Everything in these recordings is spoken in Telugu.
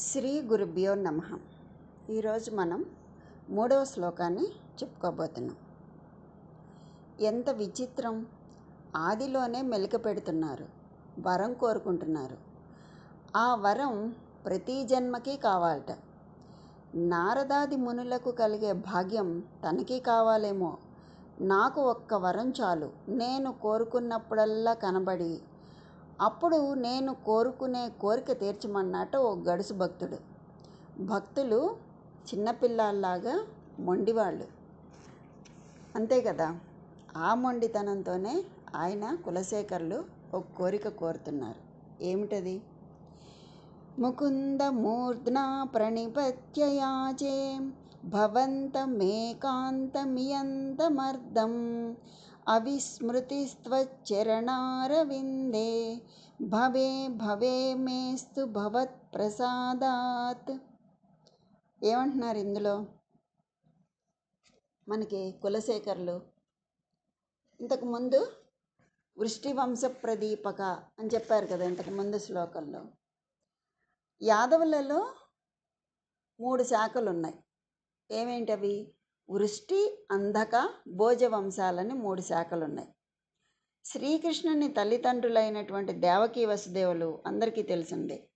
శ్రీ గురుభ్యో నమ. ఈరోజు మనం మూడవ శ్లోకాన్ని చెప్పుకోబోతున్నాం. ఎంత విచిత్రం! ఆదిలోనే మెలిక పెడుతున్నారు వరం కోరుకుంటున్నారు. ఆ వరం ప్రతి జన్మకి కావాలట. నారదాది మునులకు కలిగే భాగ్యం తనకి కావాలేమో. నాకు ఒక్క వరం చాలు. నేను కోరుకున్నప్పుడల్లా కనబడి అప్పుడు నేను కోరుకునే కోరిక తీర్చమన్నట్టు ఓ గడుసు భక్తుడు. భక్తులు చిన్నపిల్లల్లాగా మొండివాళ్ళు. అంతే కదా? ఆ మొండితనంతోనే ఆయన కులశేఖరులు ఒక కోరిక కోరుతున్నారు. ఏమిటది? ముకుంద మూర్ధ్నా ప్రణిపత్యయాచే భవంతమేకాంతమియంతమర్ధం అవిస్మృతిస్త్వచ్చరణారవిందే. భవే భవే మేస్తు భవత్ ప్రసాదాత్ ఏమంటున్నారు ఇందులో? మనకి కులశేఖరులు ఇంతకుముందు వృష్టి వంశ ప్రదీపక అని చెప్పారు కదా ఇంతకు ముందు శ్లోకంలో. యాదవులలో మూడు శాఖలు ఉన్నాయి ఏమేంటవి? వృష్టి అంధక భోజ వంశాలని మూడు శాఖలు ఉన్నాయి శ్రీకృష్ణుని తల్లిదండ్రులైనటువంటి దేవకీ వసుదేవులు అందరికీ తెలిసిందే.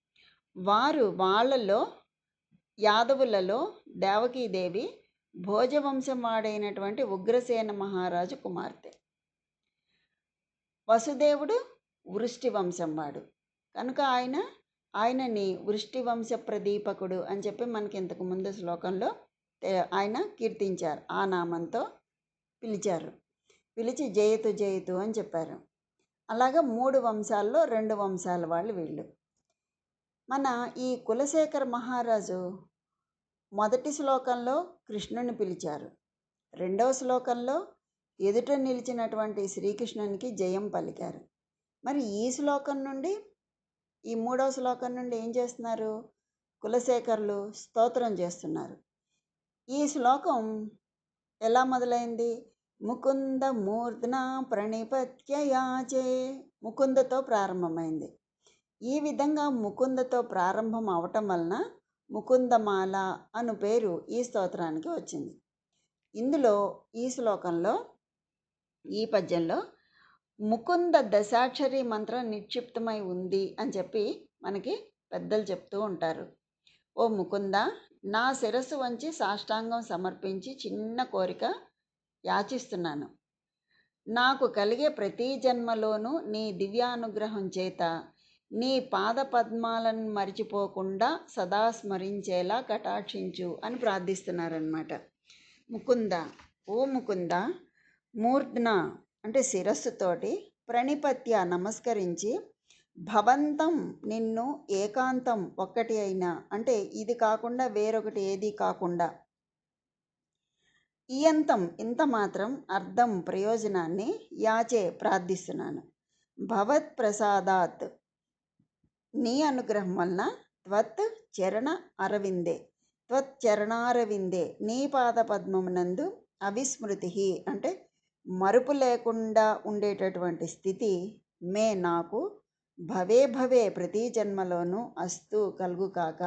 వారు వాళ్ళలో యాదవులలో దేవకీదేవి భోజవంశం వాడైనటువంటి ఉగ్రసేన మహారాజు కుమార్తె. వసుదేవుడు వృష్టి వంశం వాడు. కనుక ఆయన ఆయనని వృష్టి వంశ ప్రదీపకుడు అని చెప్పి మనకి ఇంతకు ముందు శ్లోకంలో ఆయన కీర్తించారు. ఆ నామంతో పిలిచారు. పిలిచి జయతు జయతు అని చెప్పారు. అలాగా మూడు వంశాల్లో రెండు వంశాల వాళ్ళు వీళ్ళు. మన ఈ కులశేఖర్ మహారాజు మొదటి శ్లోకంలో కృష్ణుని పిలిచారు. రెండవ శ్లోకంలో ఎదుట నిలిచినటువంటి శ్రీకృష్ణునికి జయం పలికారు. మరి ఈ శ్లోకం నుండి ఈ మూడవ శ్లోకం నుండి ఏం చేస్తున్నారు? కులశేఖరులు స్తోత్రం చేస్తున్నారు. ఈ శ్లోకం ఎలా మొదలైంది? ముకుంద మూర్ధన ప్రణిపత్యయాచే ముకుందతో ప్రారంభమైంది. ఈ విధంగా ముకుందతో ప్రారంభం అవటం వలన ముకుందమాల అను పేరు ఈ స్తోత్రానికి వచ్చింది. ఇందులో ఈ శ్లోకంలో ఈ పద్యంలో ముకుంద దశాక్షరి మంత్రం నిక్షిప్తమై ఉంది అని చెప్పి మనకి పెద్దలు చెప్తూ ఉంటారు. ఓ ముకుంద నా శిరస్సు వంచి సాష్టాంగం సమర్పించి చిన్న కోరిక యాచిస్తున్నాను. నాకు కలిగే ప్రతి జన్మలోనూ నీ దివ్యానుగ్రహం చేత నీ పాద పద్మాలను మరిచిపోకుండా సదా స్మరించేలా కటాక్షించు అని ప్రార్థిస్తున్నారనమాట ముకుంద ఓ ముకుంద మూర్ధన అంటే శిరస్సుతోటి ప్రణిపత్య నమస్కరించి భవంతం నిన్ను ఏకాంతం ఒక్కటి అయినా అంటే ఇది కాకుండా వేరొకటి ఏది కాకుండా. ఇయంతం ఇంత మాత్రం అర్థం ప్రయోజనాన్ని యాచే ప్రార్థిస్తున్నాను. భవత్ ప్రసాదాత్. నీ అనుగ్రహం వలన త్వత్ చరణ అరవిందే. త్వత్ చరణారవిందే. నీ పాద పద్మమునందు అవిస్మృతి అంటే మరుపు లేకుండా ఉండేటటువంటి స్థితి మే నాకు భవే భవే ప్రతి జన్మలోనూ అస్తు కలుగు కాక.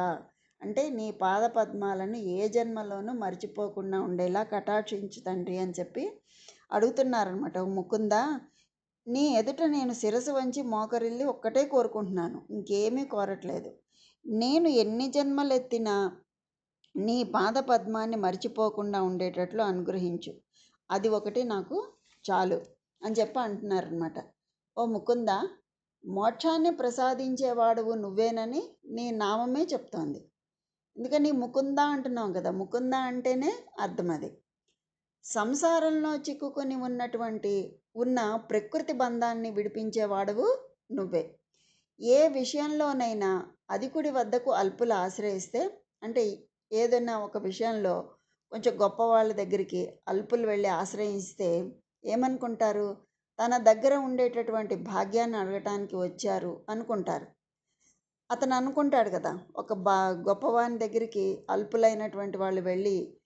అంటే నీ పాద పద్మాలను ఏ జన్మలోనూ మర్చిపోకుండా ఉండేలా కటాక్షించు తండ్రి అని చెప్పి అడుగుతున్నారనమాట ముకుంద నీ ఎదుట నేను శిరసు వంచి మోకరిల్లి ఒక్కటే కోరుకుంటున్నాను. ఇంకేమీ కోరట్లేదు. నేను ఎన్ని జన్మలు ఎత్తినా నీ పాద పద్మాన్ని మర్చిపోకుండా ఉండేటట్లు అనుగ్రహించు. అది ఒకటి నాకు చాలు అని చెప్పి అంటున్నారనమాట ఓ ముకుంద మోక్షాన్ని ప్రసాదించేవాడువు నువ్వేనని నీ నామమే చెప్తోంది. ఎందుకని ముకుంద అంటున్నావు కదా ముకుంద అంటేనే అర్థం అది. సంసారంలో చిక్కుకొని ఉన్నటువంటి ఉన్న ప్రకృతి బంధాన్ని విడిపించేవాడువు నువ్వే. ఏ విషయంలోనైనా అధికుడి వద్దకు అల్పులు ఆశ్రయిస్తే అంటే ఏదైనా ఒక విషయంలో కొంచెం గొప్ప వాళ్ళ దగ్గరికి అల్పులు వెళ్ళి ఆశ్రయిస్తే ఏమనుకుంటారు? తన దగ్గర ఉండేటటువంటి భాగ్యాన్ని అడగటానికి వచ్చారు అనుకుంటారు. అతను అనుకుంటాడు కదా ఒక బా గొప్పవాని దగ్గరికి అల్పులైనటువంటి వాళ్ళు వెళ్ళి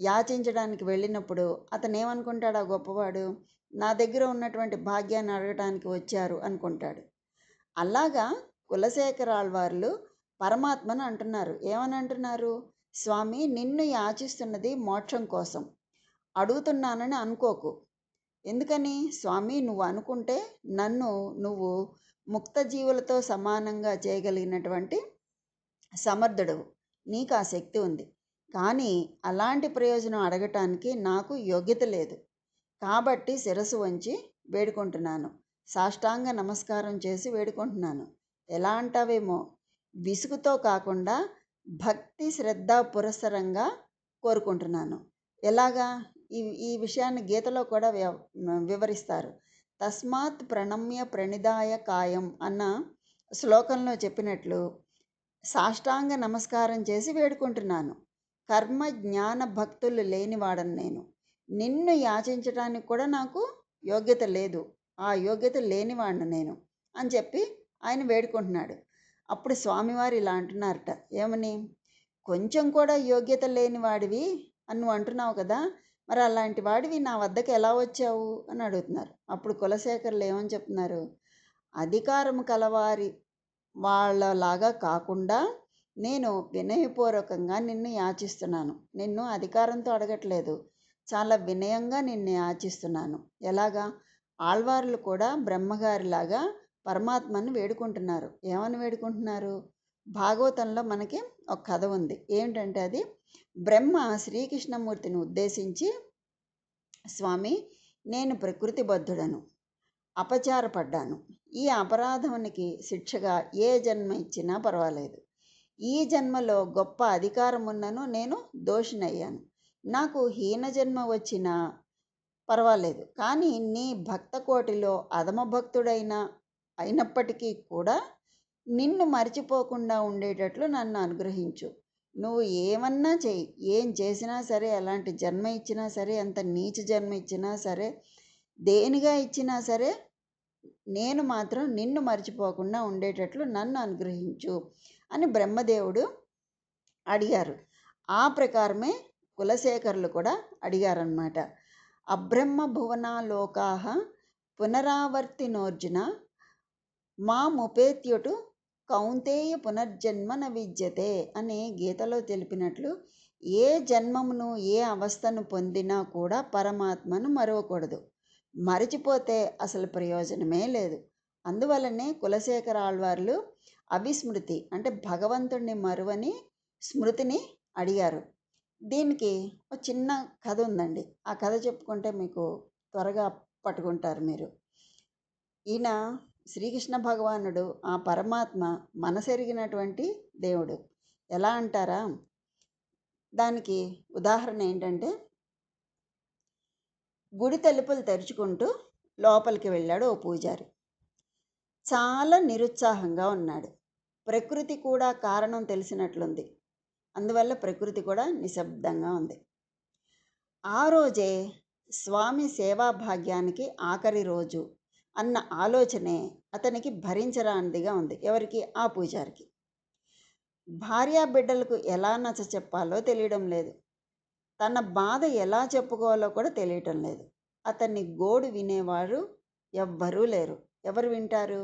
యాచించడానికి వెళ్ళినప్పుడు అతను ఏమనుకుంటాడు ఆ గొప్పవాడు? నా దగ్గర ఉన్నటువంటి భాగ్యాన్ని అడగటానికి వచ్చారు అనుకుంటాడు. అలాగా కులశేఖరాళ్ళ వారు పరమాత్మను అంటున్నారు. ఏమని అంటున్నారు? స్వామి నిన్ను యాచిస్తున్నది మోక్షం కోసం. అడుగుతున్నానని అనుకోకు. ఎందుకని? స్వామి నువ్వు అనుకుంటే నన్ను నువ్వు ముక్త జీవులతో సమానంగా చేయగలిగినటువంటి సమర్థుడవు. నీకు ఆ శక్తి ఉంది. కానీ అలాంటి ప్రయోజనం అడగటానికి నాకు యోగ్యత లేదు. కాబట్టి శిరస్సు వంచి వేడుకుంటున్నాను. సాష్టాంగ నమస్కారం చేసి వేడుకుంటున్నాను. ఎలా అంటావేమో? విసుగుతో కాకుండా భక్తి శ్రద్ధ పురస్సరంగా కోరుకుంటున్నాను. ఎలాగా? ఈ ఈ విషయాన్ని గీతలో కూడా వివరిస్తారు. తస్మాత్ ప్రణమ్య ప్రణిదాయ కాయం అన్న శ్లోకంలో చెప్పినట్లు సాష్టాంగ నమస్కారం చేసి వేడుకుంటున్నాను. కర్మ జ్ఞాన భక్తులు లేనివాడను నేను. నిన్ను యాచించడానికి కూడా నాకు యోగ్యత లేదు. ఆ యోగ్యత లేనివాడిని నేను అని చెప్పి ఆయన వేడుకుంటున్నాడు. అప్పుడు స్వామివారు ఇలా అంటున్నారట. ఏమని? కొంచెం కూడా యోగ్యత లేనివాడివి అని నువ్వు అంటున్నావు కదా. మరి అలాంటి వాడివి నా వద్దకు ఎలా వచ్చావు? అని అడుగుతున్నారు. అప్పుడు కులశేఖర్లు ఏమని చెప్తున్నారు. అధికారం కలవారి వాళ్ళలాగా కాకుండా నేను వినయపూర్వకంగా నిన్ను యాచిస్తున్నాను. నిన్ను అధికారంతో అడగట్లేదు. చాలా వినయంగా నిన్ను యాచిస్తున్నాను. ఎలాగా? ఆళ్వార్లు కూడా బ్రహ్మగారిలాగా పరమాత్మను వేడుకుంటున్నారు. ఏమని వేడుకుంటున్నారు? భాగవతంలో మనకి ఒక కథ ఉంది. ఏంటంటే అది బ్రహ్మ శ్రీకృష్ణమూర్తిని ఉద్దేశించి స్వామి నేను ప్రకృతి బద్ధుడను అపచారపడ్డాను. ఈ అపరాధమునికి శిక్షగా ఏ జన్మ ఇచ్చినా పర్వాలేదు. ఈ జన్మలో గొప్ప అధికారం ఉన్నను నేను దోషినయ్యాను. నాకు హీన జన్మ వచ్చినా పర్వాలేదు. కానీ నీ భక్త కోటిలో అధమ భక్తుడైన అయినప్పటికీ కూడా నిన్ను మర్చిపోకుండా ఉండేటట్లు నన్ను అనుగ్రహించు. నువ్వు ఏమన్నా చెయ్యి ఏం చేసినా సరే ఎలాంటి జన్మ ఇచ్చినా సరే ఎంత నీచ జన్మ ఇచ్చినా సరే దేనిగా ఇచ్చినా సరే నేను మాత్రం నిన్ను మర్చిపోకుండా ఉండేటట్లు నన్ను అనుగ్రహించు అని బ్రహ్మదేవుడు అడిగారు. ఆ ప్రకారమే కులశేఖరులు కూడా అడిగారనమాట అబ్రహ్మ భువనాలోకాహ పునరావర్తినోర్జున మాముపేత్యుటు కౌంతేయ పునర్జన్మ న విద్యతే అనే గీతలో తెలిపినట్లు ఏ జన్మమును ఏ అవస్థను పొందినా కూడా పరమాత్మను మరవకూడదు. మరచిపోతే అసలు ప్రయోజనమే లేదు. అందువలనే కులశేఖర ఆళ్వార్లు అవిస్మృతి అంటే భగవంతుడిని మరువని స్మృతిని అడిగారు. దీనికి ఒక చిన్న కథ ఉందండి. ఆ కథ చెప్పుకుంటే మీకు త్వరగా పట్టుకుంటారు మీరు. ఈయన శ్రీకృష్ణ భగవానుడు ఆ పరమాత్మ మనసెరిగినటువంటి దేవుడు. ఎలా అంటారా? దానికి ఉదాహరణ ఏంటంటే గుడి తలుపులు తెరుచుకుంటూ లోపలికి వెళ్ళాడు ఓ పూజారి. చాలా నిరుత్సాహంగా ఉన్నాడు. ప్రకృతి కూడా కారణం తెలిసినట్లుంది. అందువల్ల ప్రకృతి కూడా నిశ్శబ్దంగా ఉంది. ఆ రోజే స్వామి సేవా భాగ్యానికి ఆఖరి రోజు. అన్న ఆలోచనే అతనికి భరించరానిదిగా ఉంది ఎవరికి? ఆ పూజారికి. భార్యా బిడ్డలకు ఎలా నచ్చ చెప్పాలో తెలియడం లేదు. తన బాధ ఎలా చెప్పుకోవాలో కూడా తెలియటం లేదు. అతన్ని గోడు వినేవారు ఎవ్వరూ లేరు. ఎవరు వింటారు?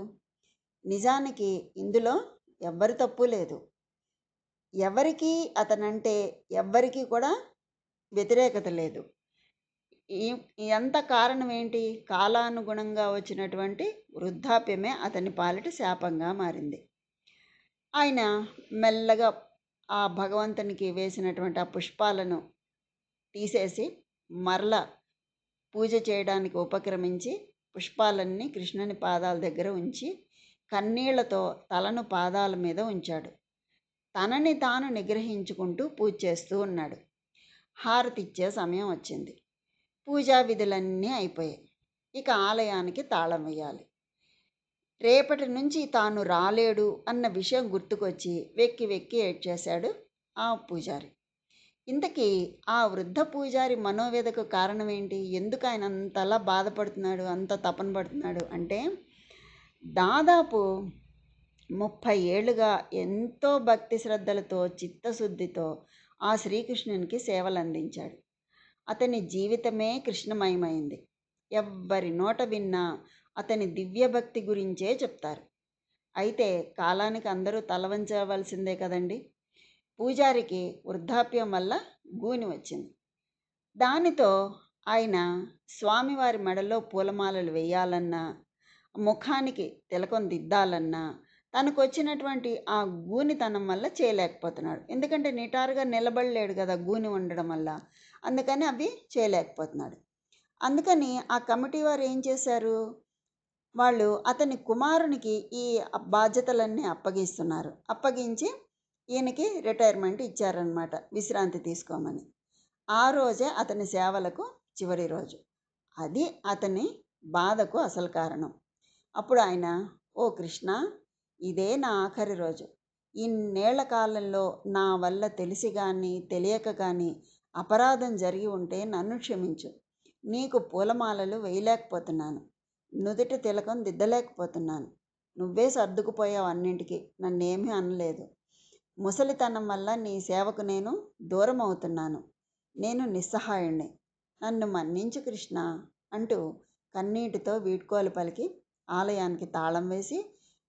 నిజానికి ఇందులో ఎవ్వరి తప్పు లేదు. ఎవరికి అతనంటే ఎవ్వరికీ కూడా వ్యతిరేకత లేదు. ఈ ఎంత కారణం ఏంటి? కాలానుగుణంగా వచ్చినటువంటి వృద్ధాప్యమే అతని పాలిట శాపంగా మారింది. ఆయన మెల్లగా ఆ భగవంతునికి వేసినటువంటి ఆ పుష్పాలను తీసేసి మరల పూజ చేయడానికి ఉపక్రమించి పుష్పాలన్నీ కృష్ణుని పాదాల దగ్గర ఉంచి కన్నీళ్ళతో తలను పాదాల మీద ఉంచాడు. తనని తాను నిగ్రహించుకుంటూ పూజ చేస్తూ ఉన్నాడు. హారతి ఇచ్చే సమయం వచ్చింది. పూజా విధులన్నీ అయిపోయాయి. ఇక ఆలయానికి తాళం వేయాలి. రేపటి నుంచి తాను రాలేడు అన్న విషయం గుర్తుకొచ్చి వెక్కి వెక్కి ఏడ్చేశాడు ఆ పూజారి. ఇంతకీ ఆ వృద్ధ పూజారి మనోవేదకు కారణం ఏంటి ఎందుకు ఆయన అంతలా బాధపడుతున్నాడు అంత తపన పడుతున్నాడు అంటే దాదాపు ముప్పై ఏళ్ళుగా ఎంతో భక్తి శ్రద్ధలతో చిత్తశుద్ధితో ఆ శ్రీకృష్ణునికి సేవలు అందించాడు అతని జీవితమే కృష్ణమయమైంది. ఎవ్వరి నోట విన్నా అతని దివ్య భక్తి గురించే చెప్తారు. అయితే కాలానికి అందరూ తలవంచవలసిందే కదండి? పూజారికి వృద్ధాప్యం వల్ల గూని వచ్చింది. దానితో ఆయన స్వామివారి మెడలో పూలమాలలు వేయాలన్నా ముఖానికి తిలకం దిద్దాలన్నా తనకు వచ్చినటువంటి ఆ గూనితనం వల్ల చేయలేకపోతున్నాడు. ఎందుకంటే నిటారుగా నిలబడలేడు కదా గూని ఉండడం వల్ల. అందుకని అవి చేయలేకపోతున్నాడు. అందుకని ఆ కమిటీ వారు ఏం చేశారు? వాళ్ళు అతని కుమారునికి ఈ బాధ్యతలన్నీ అప్పగిస్తున్నారు. అప్పగించి ఈయనకి రిటైర్మెంట్ ఇచ్చారనమాట విశ్రాంతి తీసుకోమని. ఆ రోజే అతని సేవలకు చివరి రోజు. అది అతని బాధకు అసలు కారణం. అప్పుడు ఆయన ఓ కృష్ణ ఇదే నా ఆఖరి రోజు. ఇన్నేళ్ళ కాలంలో నా వల్ల తెలిసి కానీ తెలియక కానీ అపరాధం జరిగి ఉంటే నన్ను క్షమించు. నీకు పూలమాలలు వేయలేకపోతున్నాను. నుదుటి తిలకం దిద్దలేకపోతున్నాను. నువ్వే సర్దుకుపోయావు అన్నింటికి. నన్నేమీ అనలేదు. ముసలితనం వల్ల నీ సేవకు నేను దూరం అవుతున్నాను నేను నిస్సహాయుణ్ణి. నన్ను మన్నించు కృష్ణ అంటూ కన్నీటితో వీడ్కోలు పలికి ఆలయానికి తాళం వేసి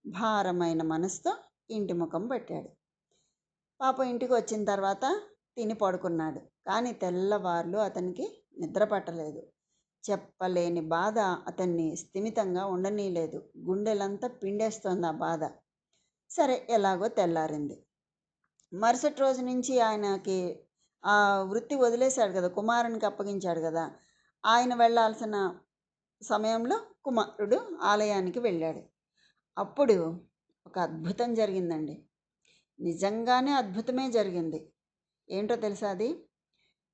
భారమైన మనసుతో ఇంటి ముఖం పెట్టాడు. పాప ఇంటికి వచ్చిన తర్వాత తిని పడుకున్నాడు. కానీ తెల్లవార్లు అతనికి నిద్ర పట్టలేదు. చెప్పలేని బాధ అతన్ని స్థిమితంగా ఉండనీయలేదు. గుండెలంతా పిండేస్తోంది ఆ బాధ. సరే ఎలాగో తెల్లారింది. మరుసటి రోజు నుంచి ఆయనకి ఆ వృత్తి వదిలేశాడు కదా కుమారునికి అప్పగించాడు కదా. ఆయన వెళ్ళాల్సిన సమయంలో కుమారుడు ఆలయానికి వెళ్ళాడు. అప్పుడు ఒక అద్భుతం జరిగిందండి. నిజంగానే అద్భుతమే జరిగింది. ఏంటో తెలుసా అది?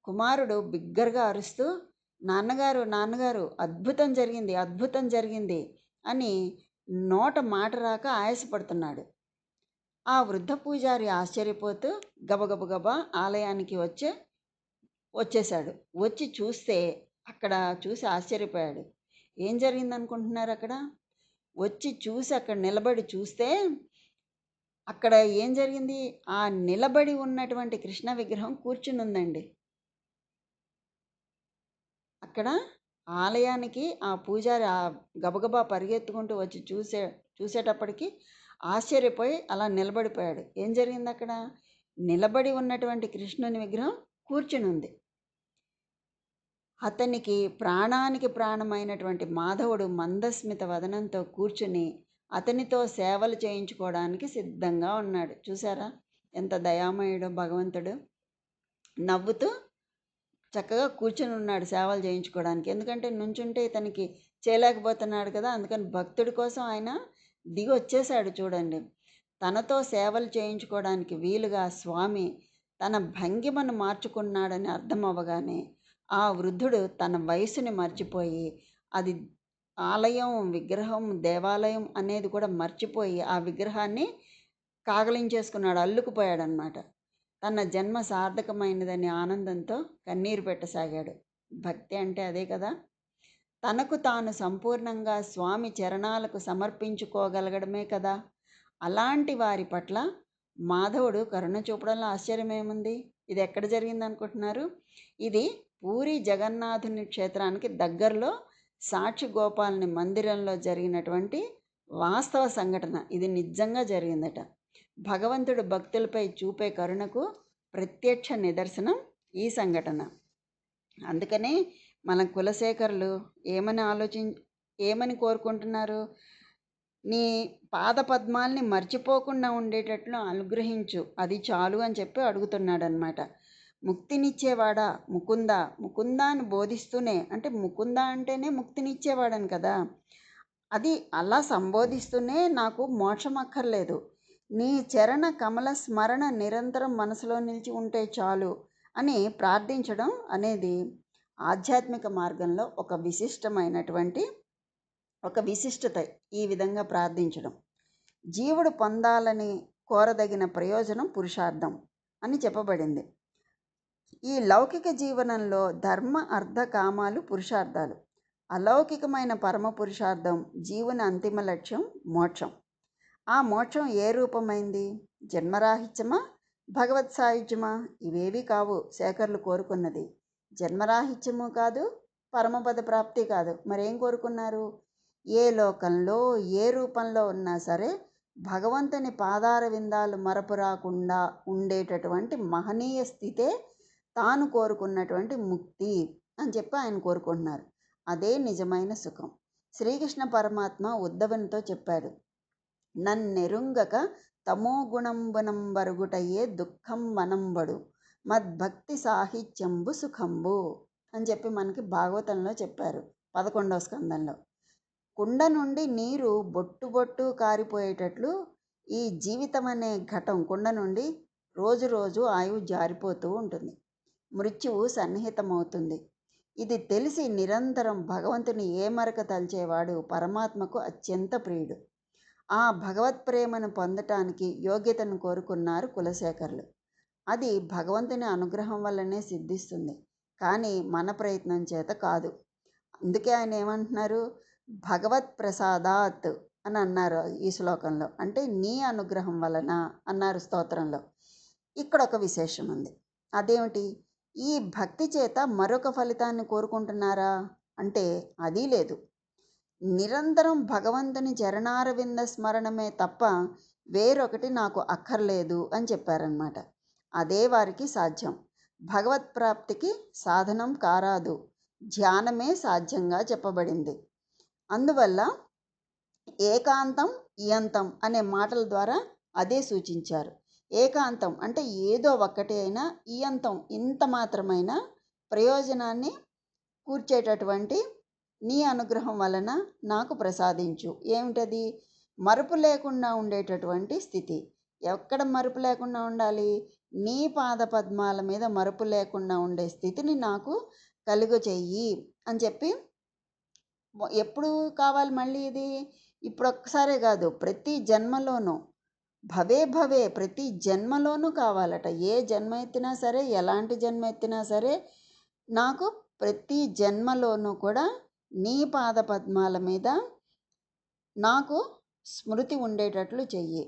కుమారుడు బిగ్గరగా అరుస్తూ నాన్నగారు నాన్నగారు అద్భుతం జరిగింది అద్భుతం జరిగింది అని నోట మాట రాక ఆయాసపడుతున్నాడు. ఆ వృద్ధ పూజారి ఆశ్చర్యపోతూ గబగబగబా ఆలయానికి వచ్చే వచ్చేశాడు. వచ్చి చూస్తే అక్కడ చూసి ఆశ్చర్యపోయాడు. ఏం జరిగిందనుకుంటున్నారు అక్కడ? వచ్చి చూసి అక్కడ నిలబడి చూస్తే అక్కడ ఏం జరిగింది? ఆ నిలబడి ఉన్నటువంటి కృష్ణ విగ్రహం కూర్చుని ఉందండి అక్కడ ఆలయానికి ఆ పూజారి ఆ గబగబా పరిగెత్తుకుంటూ వచ్చి చూసే చూసేటప్పటికి ఆశ్చర్యపోయి అలా నిలబడిపోయాడు. ఏం జరిగింది అక్కడ? నిలబడి ఉన్నటువంటి కృష్ణుని విగ్రహం కూర్చుని ఉంది అతనికి ప్రాణానికి ప్రాణమైనటువంటి మాధవుడు మందస్మిత వదనంతో కూర్చుని అతనితో సేవలు చేయించుకోవడానికి సిద్ధంగా ఉన్నాడు. చూసారా ఎంత దయామయుడు భగవంతుడు. నవ్వుతూ చక్కగా కూర్చుని ఉన్నాడు సేవలు చేయించుకోవడానికి. ఎందుకంటే నుంచుంటే ఇతనికి చేయలేకపోతున్నాడు కదా. అందుకని భక్తుడి కోసం ఆయన దిగి వచ్చేసాడు చూడండి. తనతో సేవలు చేయించుకోవడానికి వీలుగా స్వామి తన భంగిమను మార్చుకున్నాడని అర్థం అవ్వగానే ఆ వృద్ధుడు తన వయసుని మర్చిపోయి అది ఆలయం విగ్రహం దేవాలయం అనేది కూడా మర్చిపోయి ఆ విగ్రహాన్ని కాగలించేసుకున్నాడు అల్లుకుపోయాడనమాట తన జన్మ సార్థకమైనదని ఆనందంతో కన్నీరు పెట్టసాగాడు. భక్తి అంటే అదే కదా! తనకు తాను సంపూర్ణంగా స్వామి చరణాలకు సమర్పించుకోగలగడమే కదా! అలాంటి వారి పట్ల మాధవుడు కరుణ చూపడంలో ఆశ్చర్యమేముంది? ఇది ఎక్కడ జరిగింది అనుకుంటున్నారు ఇది పూరి జగన్నాథుని క్షేత్రానికి దగ్గరలో సాక్షి గోపాలని మందిరంలో జరిగినటువంటి వాస్తవ సంఘటన ఇది నిజంగా జరిగిందట. భగవంతుడు భక్తులపై చూపే కరుణకు ప్రత్యక్ష నిదర్శనం ఈ సంఘటన. అందుకనే మన కులశేఖరులు ఏమని ఆలోచి ఏమని కోరుకుంటున్నారు? నీ పాద పద్మాల్ని మర్చిపోకుండా ఉండేటట్లు అనుగ్రహించు అది చాలు అని చెప్పి అడుగుతున్నాడనమాట ముక్తినిచ్చేవాడా? ముకుంద. ముకుంద అని బోధిస్తూనే అంటే ముకుంద అంటేనే ముక్తినిచ్చేవాడని కదా. అది అలా సంబోధిస్తూనే నాకు మోక్షం అక్కర్లేదు. నీ చరణ కమల స్మరణ నిరంతరం మనసులో నిలిచి ఉంటే చాలు అని ప్రార్థించడం అనేది ఆధ్యాత్మిక మార్గంలో ఒక విశిష్టమైనటువంటి ఒక విశిష్టత ఈ విధంగా ప్రార్థించడం. జీవుడు పొందాలని కోరదగిన ప్రయోజనం పురుషార్థం అని చెప్పబడింది. ఈ లౌకిక జీవనంలో ధర్మ అర్థ కామాలు పురుషార్థాలు. అలౌకికమైన పరమ పురుషార్థం జీవుని అంతిమ లక్ష్యం మోక్షం. ఆ మోక్షం ఏ రూపమైంది? జన్మరాహిత్యమా? భగవత్ సాయుధ్యమా ఇవేవి కావు శేఖర్లు కోరుకున్నది. జన్మరాహిత్యము కాదు పరమపద ప్రాప్తి కాదు. మరేం కోరుకున్నారు? ఏ లోకంలో ఏ రూపంలో ఉన్నా సరే భగవంతుని పాదార విందాలు మరపు రాకుండా ఉండేటటువంటి మహనీయ స్థితే తాను కోరుకున్నటువంటి ముక్తి అని చెప్పి ఆయన కోరుకుంటున్నారు. అదే నిజమైన సుఖం. శ్రీకృష్ణ పరమాత్మ ఉద్ధవునితో చెప్పాడు. నన్నెరుంగక తమో గుణంబునంబరుగుటయ్యే దుఃఖం వనంబడు. మద్భక్తి సాహిత్యంబు సుఖంబు అని చెప్పి మనకి భాగవతంలో చెప్పారు. పదకొండవ స్కందంలో. కుండ నుండి నీరు బొట్టు బొట్టు కారిపోయేటట్లు ఈ జీవితం అనే ఘటం కుండ నుండి రోజు రోజు ఆయువు జారిపోతూ ఉంటుంది. మృత్యువు సన్నిహితమవుతుంది. ఇది తెలిసి నిరంతరం భగవంతుని ఏ మరక తలిచేవాడు పరమాత్మకు అత్యంత ప్రియుడు. ఆ భగవత్ ప్రేమను పొందటానికి యోగ్యతను కోరుకున్నారు కులశేఖరులు. అది భగవంతుని అనుగ్రహం వల్లనే సిద్ధిస్తుంది. కానీ మన ప్రయత్నం చేత కాదు. అందుకే ఆయన ఏమంటున్నారు? భగవత్ ప్రసాదాత్ అని అన్నారు ఈ శ్లోకంలో. అంటే నీ అనుగ్రహం వలన అన్నారు స్తోత్రంలో. ఇక్కడ ఒక విశేషం ఉంది అదేమిటి? ఈ భక్తి చేత మరొక ఫలితాన్ని కోరుకుంటున్నారా? అంటే అది లేదు. నిరంతరం భగవంతుని చరణారవింద స్మరణమే తప్ప వేరొకటి నాకు అక్కర్లేదు అని చెప్పారనమాట అదే వారికి సాధ్యం. భగవత్ ప్రాప్తికి సాధనం కారాదు. ధ్యానమే సాధ్యంగా చెప్పబడింది. అందువల్ల ఏకాంతం ఇయంతం అనే మాటల ద్వారా అదే సూచించారు. ఏకాంతం అంటే ఏదో ఒక్కటి అయినా ఈ అంతం ఇంత మాత్రమైన ప్రయోజనాన్ని కూర్చేటటువంటి నీ అనుగ్రహం వలన నాకు ప్రసాదించు. ఏమిటది? మరుపు లేకుండా ఉండేటటువంటి స్థితి. ఎక్కడ మరుపు లేకుండా ఉండాలి? నీ పాద పద్మాల మీద మరుపు లేకుండా ఉండే స్థితిని నాకు కలుగు చెయ్యి అని చెప్పి ఎప్పుడు కావాలి మళ్ళీ ఇది? ఇప్పుడు ఒక్కసారే కాదు ప్రతి జన్మలోనూ భవే భవే ప్రతి జన్మలోనూ కావాలట. ఏ జన్మ ఎత్తినా సరే ఎలాంటి జన్మ ఎత్తినా సరే నాకు ప్రతి జన్మలోనూ కూడా నీ పాద పద్మాల మీద నాకు స్మృతి ఉండేటట్లు చెయ్యి.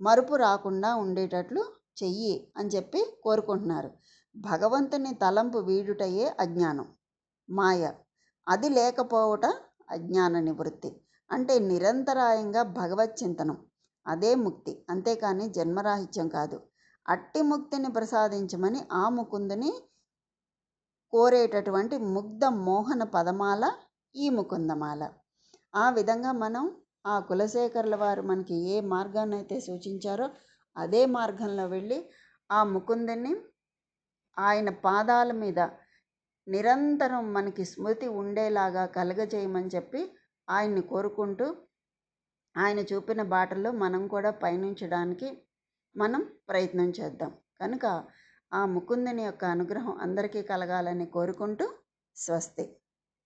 మరుపు రాకుండా ఉండేటట్లు చెయ్యి అని చెప్పి కోరుకుంటున్నారు. భగవంతుని తలంపు వీడుటయే అజ్ఞానం. మాయ. అది లేకపోవట అజ్ఞాన నివృత్తి. అంటే నిరంతరాయంగా భగవత్ చింతనం అదే ముక్తి. అంతేకాని జన్మరాహిత్యం కాదు. అట్టి ముక్తిని ప్రసాదించమని ఆ ముకుందుని కోరేటటువంటి ముగ్ధ మోహన పదమాల ఈ ముకుందమాల. ఆ విధంగా మనం ఆ కులశేఖరుల వారు మనకి ఏ మార్గాన్ని అయితే సూచించారో అదే మార్గంలో వెళ్ళి ఆ ముకుందుని ఆయన పాదాల మీద నిరంతరం మనకి స్మృతి ఉండేలాగా కలగజేయమని చెప్పి ఆయన్ని కోరుకుంటూ ఆయన చూపిన బాటలో మనం కూడా పయనించడానికి మనం ప్రయత్నం చేద్దాం. కనుక ఆ ముకుందుని యొక్క అనుగ్రహం అందరికీ కలగాలని కోరుకుంటూ స్వస్తి.